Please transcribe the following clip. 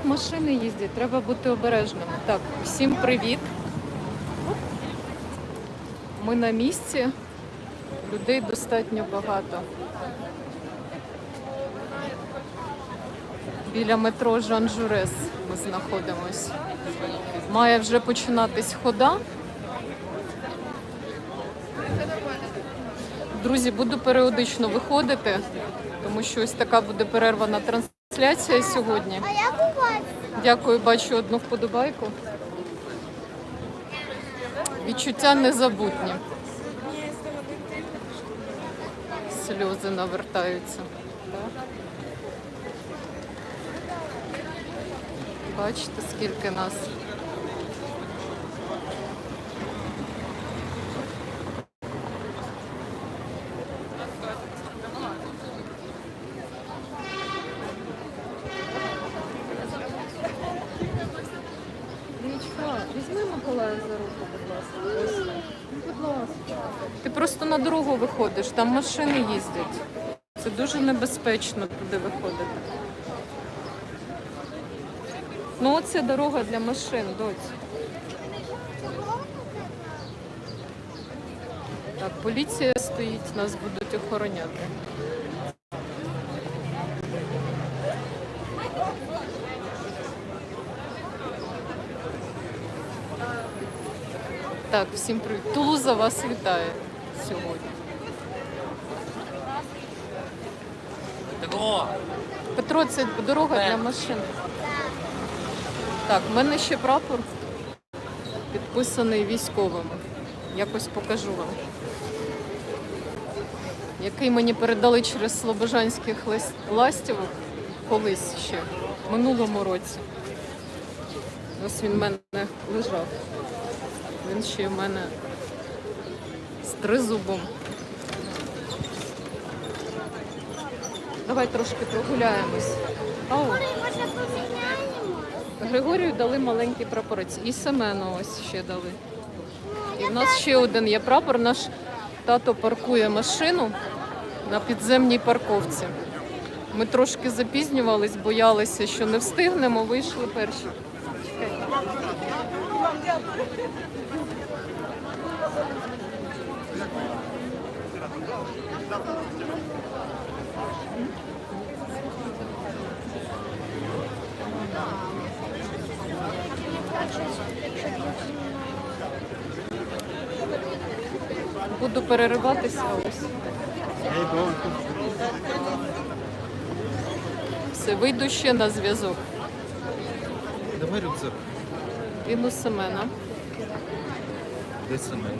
тут машини їздять, треба бути обережними. Так, всім привіт. Ми на місці. Людей достатньо багато. Біля метро Жан Журес ми знаходимось. Має вже починатись хода. Друзі, буду періодично виходити, тому що ось така буде перервана трансляція сьогодні. У вас? Дякую, бачу одну вподобайку. Відчуття незабутні. Сльози навертаються. Бачите, скільки нас. За руку, будь ласка. Будь ласка. Ти просто на дорогу виходиш, там машини їздять. Це дуже небезпечно туди виходити. Ну, оце дорога для машин, доць. Так, поліція стоїть, нас будуть охороняти. Так, всім привіт. Тулуза вас вітає сьогодні. Тако! Петро, це дорога для машин. Так, в мене ще прапор підписаний військовими. Якось покажу вам. Який мені передали через Слобожанських лас- ластівок колись ще, в минулому році. Ось він в мене лежав. Він ще в мене з тризубом. Давай трошки прогуляємось. Ау. Григорію дали маленький прапорець. І Семену ось ще дали. І в нас ще один є прапор. Наш тато паркує машину на підземній парковці. Ми трошки запізнювались, боялися, що не встигнемо, вийшли перші. Буду перериватися ось. Все, вийду ще на зв'язок. Давай рюкзак. Він у Семена. Де саме?